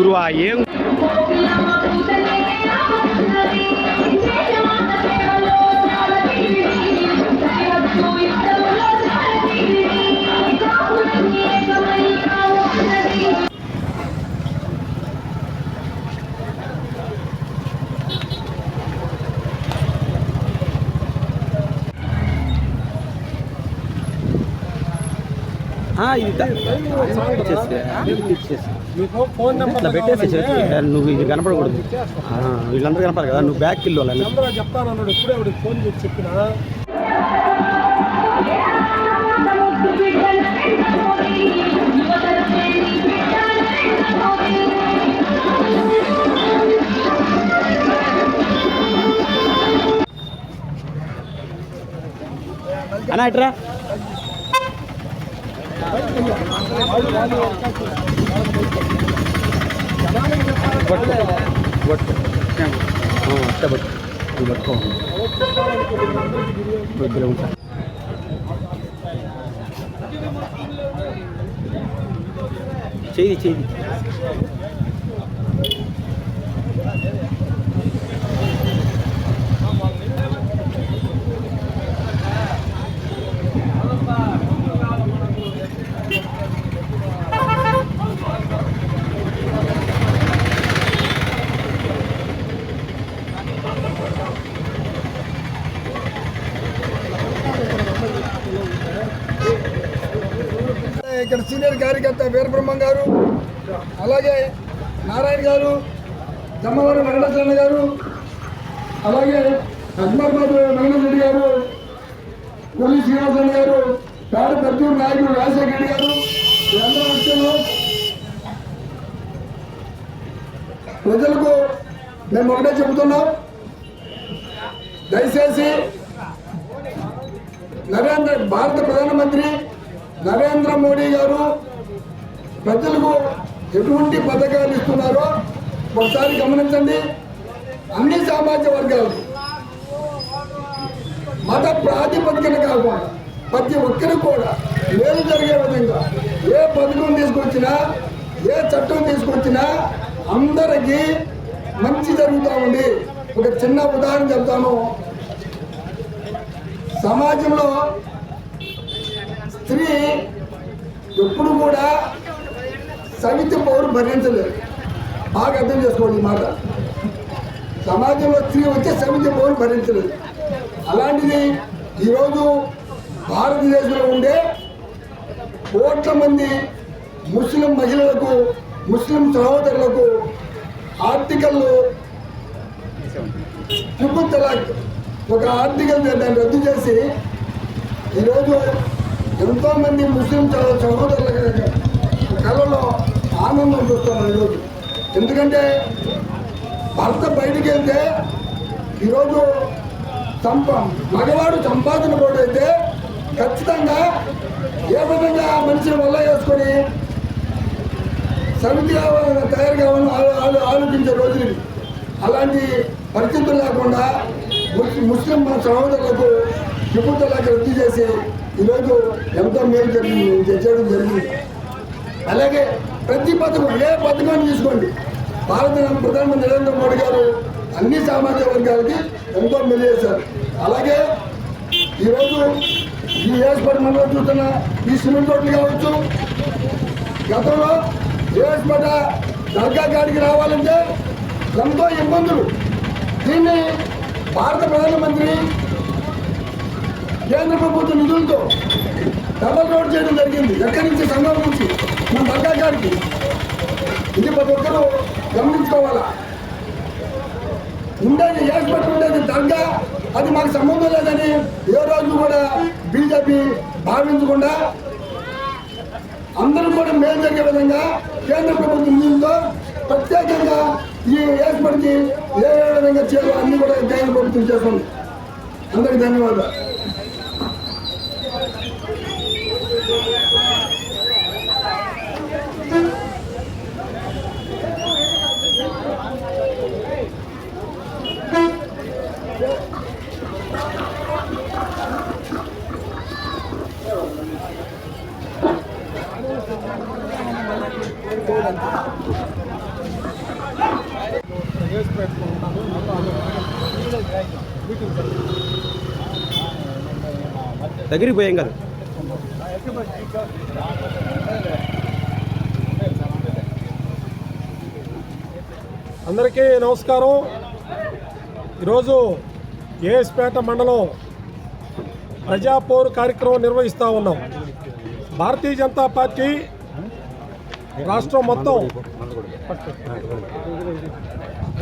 குருவாயே ఇట్లా పెట్టేసి. నువ్వు ఇది కనపడకూడదు. వీళ్ళందరూ కనపడరు కదా. నువ్వు బ్యాక్ నెంబర్ చెప్తాను ఇప్పుడే ఫోన్ చేసి చెప్పిన? అన్నా ఇట్రా చేయి చేయి. ఇక్కడ సీనియర్ కార్యకర్త వీరబ్రహ్మం గారు అలాగే నారాయణ గారు జమ్మవరం వెంకటచరణ గారు అలాగే అజ్మర్బాద్ వెంకటరెడ్డి గారు కొల్లి శ్రీనివాసన్ గారు పేద పెద్దూరు నాయకుడు రాజశేఖర రెడ్డి గారు వీరందరూ వచ్చారు. ప్రజలకు మేము ఒకటే చెబుతున్నాం. దయచేసి నరేంద్ర భారత ప్రధానమంత్రి నరేంద్ర మోడీ గారు ప్రజలకు ఎటువంటి పథకాలు ఇస్తున్నారో ఒకసారి గమనించండి. అన్ని సామాజిక వర్గాలు మత ప్రాతిపదికన కాకుండా ప్రతి ఒక్కరికి కూడా మేలు జరిగే విధంగా ఏ పథకం తీసుకొచ్చినా ఏ చట్టం తీసుకొచ్చినా అందరికీ మంచి జరుగుతూ ఉంది. ఒక చిన్న ఉదాహరణ చెప్తాను. సమాజంలో స్త్రీ ఎప్పుడు కూడా సమితి పౌరు భరించలేదు బాగా అర్థం చేసుకోండి ఈ మాట. సమాజంలో స్త్రీ వచ్చే సమితి పౌరు భరించలేదు అలాంటిది ఈరోజు భారతదేశంలో ఉండే కోట్ల మంది ముస్లిం మహిళలకు ముస్లిం సహోదరులకు ఆర్టికల్ ట్రిపుల్ తలాక్ ఒక ఆర్టికల్ దాన్ని రద్దు చేసి ఈరోజు ఎంతోమంది ముస్లిం సహోదరుల కళలో ఆనందం చూస్తున్నాం ఈరోజు. ఎందుకంటే భర్త బయటికి వెళ్తే ఈరోజు సంప మగవాడు సంపాదన కూడా అయితే ఖచ్చితంగా ఏ విధంగా ఆ మనిషిని వల్ల వేసుకొని సమితి తయారు కావాలని ఆలోచించే రోజులు అలాంటి పరిస్థితులు లేకుండా ముస్లిం మన సహోదరులకు నిపుణులకు రద్దు చేసి ఈరోజు ఎంతో మేలు జరిగింది చేయడం జరిగింది. అలాగే ప్రతి పథకం ఏ పథకాన్ని తీసుకోండి. భారత ప్రధానమంత్రి నరేంద్ర మోడీ గారు అన్ని సామాజిక వర్గాలకి ఎంతో మేలు చేశారు. అలాగే ఈరోజు ఈ ఏర్పాటు చూస్తున్న ఈ సిమెంట్ రోడ్లు కావచ్చు గతంలో ఏఎస్పేట దర్గా కాడికి రావాలంటే ఎంతో ఇబ్బందులు. దీన్ని భారత ప్రధానమంత్రి కేంద్ర ప్రభుత్వ నిధులతో డబల్ రోడ్ చేయడం జరిగింది. ఎక్కడి నుంచి? సంఘం నుంచి. మన దర్గా గారికి. ఇది ప్రతి ఒక్కరూ గమనించుకోవాలా? ఉండేది ఏర్పాటు ఉండేది దర్గా అది మాకు సంబంధం లేదని ఏ రోజు కూడా బీజేపీ భావించకుండా అందరూ కూడా మేలు జరిగే విధంగా కేంద్ర ప్రభుత్వం నిధులతో ప్రత్యేకంగా ఈ ఏర్పడికి ఏ విధంగా చేయాలో అన్ని కూడా కేంద్ర ప్రభుత్వం చేస్తుంది. అందరికి ధన్యవాదాలు. వేసి పెట్టుకుంటాను దగ్గరికి పోయాం కదా. అందరికీ నమస్కారం. ఈరోజు ఏఎస్పేట మండలం ప్రజాపోరు కార్యక్రమం నిర్వహిస్తూ ఉన్నాం. భారతీయ జనతా పార్టీ రాష్ట్రం మొత్తం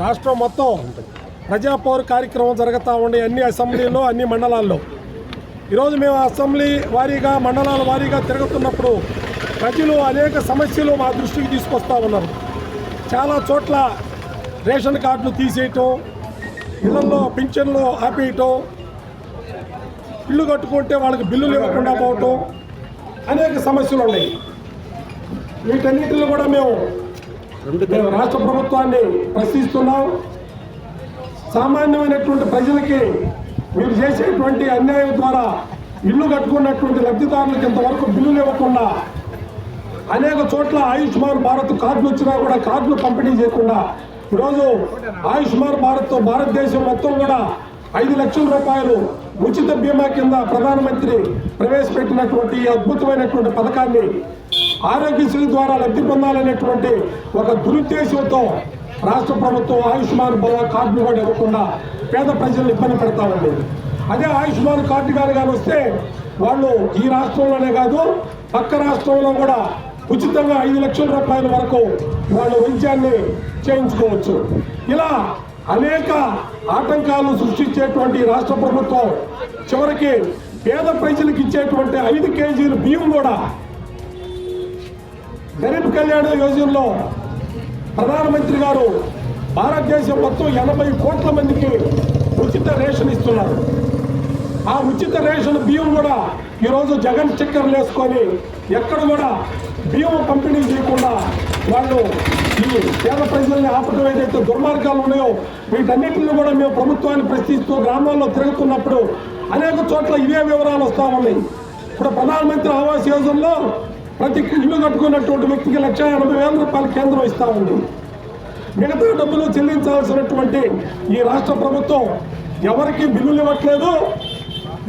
రాష్ట్రం మొత్తం ప్రజాపౌర కార్యక్రమం జరుగుతూ ఉండే అన్ని అసెంబ్లీలో అన్ని మండలాల్లో. ఈరోజు మేము అసెంబ్లీ వారీగా మండలాల వారీగా తిరుగుతున్నప్పుడు ప్రజలు అనేక సమస్యలు మా దృష్టికి తీసుకొస్తూ ఉన్నారు. చాలా చోట్ల రేషన్ కార్డులు తీసేయటం ఇళ్ళలో పింఛన్లు ఆపేయటం ఇల్లు కట్టుకుంటే వాళ్ళకి బిల్లులు ఇవ్వకుండా పోవటం అనేక సమస్యలు ఉన్నాయి. వీటన్నిటిలో కూడా మేము మేము రాష్ట్ర ప్రభుత్వాన్ని ప్రశ్నిస్తున్నాం. సామాన్యమైనటువంటి ప్రజలకి మీరు చేసేటువంటి అన్యాయం ద్వారా ఇల్లు కట్టుకున్నటువంటి లబ్ధిదారులకు ఇంతవరకు బిల్లులు ఇవ్వకుండా అనేక చోట్ల ఆయుష్మాన్ భారత్ కార్డులు వచ్చినా కూడా కార్డులు పంపిణీ చేయకుండా ఈరోజు ఆయుష్మాన్ భారత్ భారతదేశం మొత్తం కూడా ఐదు లక్షల రూపాయలు ఉచిత బీమా కింద ప్రధానమంత్రి ప్రవేశపెట్టినటువంటి అద్భుతమైనటువంటి పథకాన్ని ఆరోగ్యశ్రీ ద్వారా లబ్ధి పొందాలనేటువంటి ఒక దురుద్దేశంతో రాష్ట్ర ప్రభుత్వం ఆయుష్మాన్ భవ కార్డును కూడా ఇవ్వకుండా పేద ప్రజలను ఇబ్బంది పెడతా ఉంది. అదే ఆయుష్మాన్ కార్డు గారు కానీ వస్తే వాళ్ళు ఈ రాష్ట్రంలోనే కాదు పక్క రాష్ట్రంలో కూడా ఉచితంగా ఐదు లక్షల రూపాయల వరకు వాళ్ళు వైద్యాన్ని చేయించుకోవచ్చు. ఇలా అనేక ఆటంకాలు సృష్టించేటువంటి రాష్ట్ర ప్రభుత్వం చివరికి పేద ప్రజలకు ఇచ్చేటువంటి ఐదు కేజీలు బియ్యం కూడా గరీబ్ కళ్యాణ యోజనలో ప్రధానమంత్రి గారు భారతదేశం మొత్తం ఎనభై కోట్ల మందికి ఉచిత రేషన్ ఇస్తున్నారు. ఆ ఉచిత రేషన్ బియ్యం కూడా ఈరోజు జగన్ స్టిక్కర్లు వేసుకొని ఎక్కడ కూడా బియ్యం పంపిణీ చేయకుండా వాళ్ళు ఈ పేద ప్రజల్ని ఆపటం ఏదైతే దుర్మార్గాలు ఉన్నాయో వీటన్నిటిని కూడా మేము ప్రభుత్వాన్ని ప్రశ్నిస్తూ గ్రామాల్లో తిరుగుతున్నప్పుడు అనేక చోట్ల ఇవే వివరాలు వస్తూ ఉన్నాయి. ఇప్పుడు ప్రధానమంత్రి ఆవాస్ యోజనలో ప్రతి ఇల్లు కట్టుకున్నటువంటి వ్యక్తికి లక్ష ఎనభై వేల రూపాయలు కేంద్రం ఇస్తూ ఉంది. మిగతా డబ్బులు చెల్లించాల్సినటువంటి ఈ రాష్ట్ర ప్రభుత్వం ఎవరికి బిల్లులు ఇవ్వట్లేదు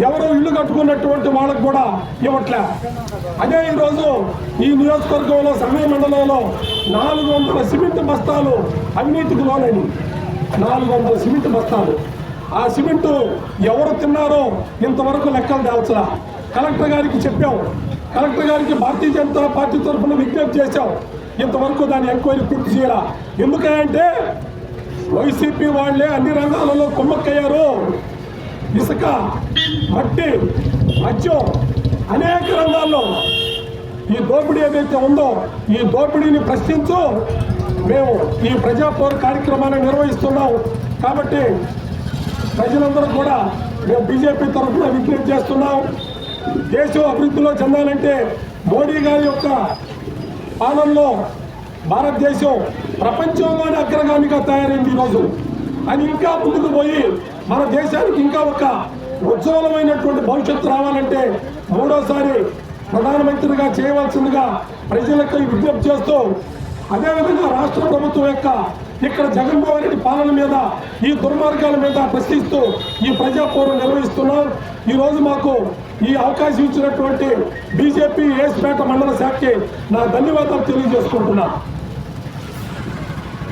ఎవరు ఇల్లు కట్టుకున్నటువంటి వాళ్ళకు కూడా ఇవ్వట్లే. అదే ఈరోజు ఈ నియోజకవర్గంలో సమయ మండలంలో నాలుగు వందల సిమెంట్ బస్తాలు అవినీతికి లోనని నాలుగు వందల సిమెంట్ బస్తాలు. ఆ సిమెంటు ఎవరు తిన్నారో ఇంతవరకు లెక్కలు దాల్చలా కలెక్టర్ గారికి చెప్పాం కలెక్టర్ గారికి భారతీయ జనతా పార్టీ తరఫున విజ్ఞప్తి చేశాం. ఇంతవరకు దాని ఎంక్వైరీ పూర్తి చేయాలా? ఎందుకంటే వైసీపీ వాళ్ళే అన్ని రంగాలలో కుమ్మక్కయ్యారు. ఇసుక మట్టి మద్యం అనేక రంగాల్లో ఈ దోపిడీ ఏదైతే ఉందో ఈ దోపిడీని ప్రశ్నించు మేము ఈ ప్రజాపోర్ కార్యక్రమాన్ని నిర్వహిస్తున్నాం. కాబట్టి ప్రజలందరూ కూడా మేము బీజేపీ తరఫున విజ్ఞప్తి చేస్తున్నాం. దేశం అభివృద్ధిలో చెందాలంటే మోడీ గారి యొక్క పాలనలో భారతదేశం ప్రపంచంలోనే అగ్రగామిగా తయారైంది ఈరోజు. అది ఇంకా ముందుకు పోయి మన దేశానికి ఇంకా ఒక ఉజ్వలమైనటువంటి భవిష్యత్తు రావాలంటే మూడోసారి ప్రధానమంత్రిగా చేయవలసిందిగా ప్రజలకు విజ్ఞప్తి చేస్తూ అదేవిధంగా రాష్ట్ర ప్రభుత్వం యొక్క ఇక్కడ జగన్మోహన్ రెడ్డి పాలన మీద ఈ దుర్మార్గాల మీద ప్రశ్నిస్తూ ఈ ప్రజాపోరం నిర్వహిస్తున్నాం. ఈరోజు మాకు ఈ అవకాశం ఇచ్చినటువంటి బీజేపీ ఏస్పేట మండల శాఖకి నా ధన్యవాదాలు తెలియజేసుకుంటున్నాను